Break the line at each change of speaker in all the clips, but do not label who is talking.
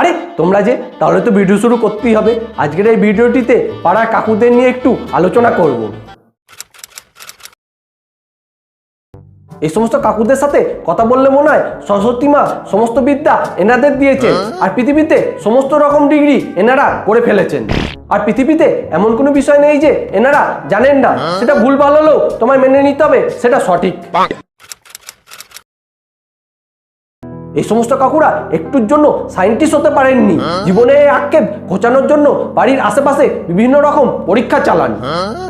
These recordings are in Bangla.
আরে তোমরা যে তাহলে তো ভিডিও শুরু করতেই হবে। আজকের এই ভিডিওটিতে পাড়ার কাকুদের নিয়ে একটু আলোচনা করব। এই সমস্ত কাকুদের সাথে কথা বললে মনে হয় সরস্বতী মা সমস্ত বিদ্যা এনাদের দিয়েছেন। আর পৃথিবীতে সমস্ত রকম ডিগ্রি এনারা করে ফেলেছেন। আর পৃথিবীতে এমন কোনো বিষয় নেই যে এনারা জানেন না। সেটা ভুল ভালো হলেও তোমায় মেনে নিতে হবে সেটা সঠিক। এই সমস্ত কাকুরা একটুর জন্য সায়েন্টিস্ট হতে পারেননি। জীবনে এই আক্ষেপ ঘোচানোর জন্য বাড়ির আশেপাশে বিভিন্ন রকম পরীক্ষা চালান।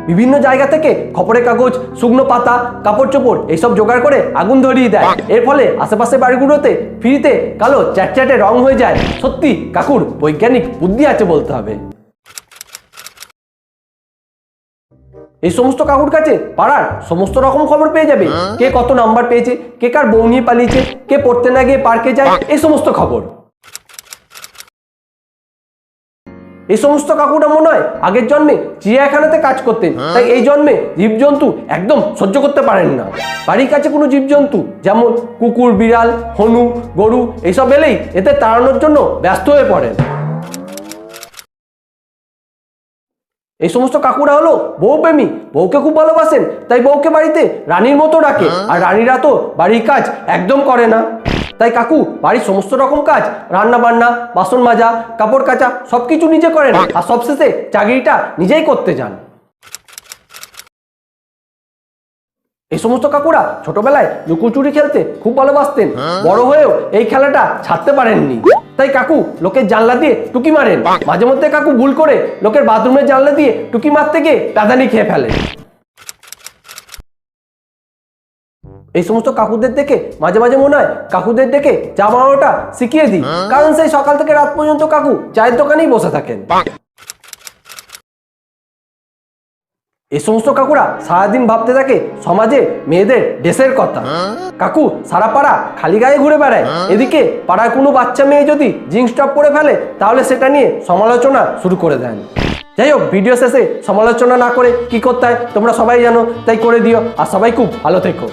বিভিন্ন জায়গা থেকে খবরের কাগজ শুকনো পাতা কাপড় চোপড় এইসব জোগাড় করে আগুন ধরিয়ে দেয়। এর ফলে আশেপাশে বাড়িগুলোতে ফ্রিতে কালো চ্যাটচ্যাটে রং হয়ে যায়। সত্যি কাকুর বৈজ্ঞানিক বুদ্ধি আছে বলতে হবে। এই সমস্ত কাকুর কাছে পাড়ার সমস্ত রকম খবর পেয়ে যাবে। কে কত নাম্বার পেয়েছে কে কার বউ নিয়ে পালিয়েছে কে পড়তে না গিয়ে পার্কে যায় এই সমস্ত খবর। এই সমস্ত কাকুরা মনে হয় আগের জন্মে চিড়িয়াখানাতে কাজ করতেন। তাই এই জন্মে জীবজন্তু একদম সহ্য করতে পারেন না। বাড়ির কাছে কোনো জীবজন্তু যেমন কুকুর বিড়াল হনু গরু এইসব এলেই এতে তাড়ানোর জন্য ব্যস্ত হয়ে পড়েন। এই সমস্ত কাকুরা হলো বউ প্রেমী বউকে খুব ভালোবাসেন তাই বউকে বাড়িতে রানীর মতো রাখে আর রানীরা তো বাড়ির কাজ একদম করে না। তাই কাকু বাড়ির সমস্ত রকম কাজ রান্না বান্না বাসন মাজা কাপড় কাচা সবকিছু নিজে করেন। আর সবশেষে চাকরিটা নিজেই করতে যান। এই সমস্ত কাকুরা ছোটবেলায় লুকোচুরি খেলতে খুব ভালোবাসতেন। বড় হয়েও এই খেলাটা ছাড়তে পারেননি। তাই কাকু লোকের জানলা দিয়ে টুকি মারেন। মাঝে মধ্যে কাকু ভুল করে লোকের বাথরুমের জানলা দিয়ে টুকি মারতে গিয়ে টাদানি খেয়ে ফেলে। এই সমস্ত কাকুদের দেখে মাঝে মাঝে মনে হয় কাকুদের দেখে চা বানানোটা শিখিয়ে দিই। কারণ সেই সকাল থেকে রাত পর্যন্ত কাকু চায়ের দোকানেই বসে থাকেন। এই সমস্ত কাকুরা সারাদিন ভাবতে থাকে সমাজে মেয়েদের দেশের কথা। কাকু সারা পাড়া খালি গায়ে ঘুরে বেড়ায়। এদিকে পাড়ার কোনো বাচ্চা মেয়ে যদি জিন্স টপ পরে ফেলে, তাহলে সেটা নিয়ে সমালোচনা শুরু করে দেন। যাই হোক, ভিডিও শেষে সমালোচনা না করে কি করতে হয়, তোমরা সবাই জানো, তাই করে দিও। আর সবাই খুব ভালো থেকো।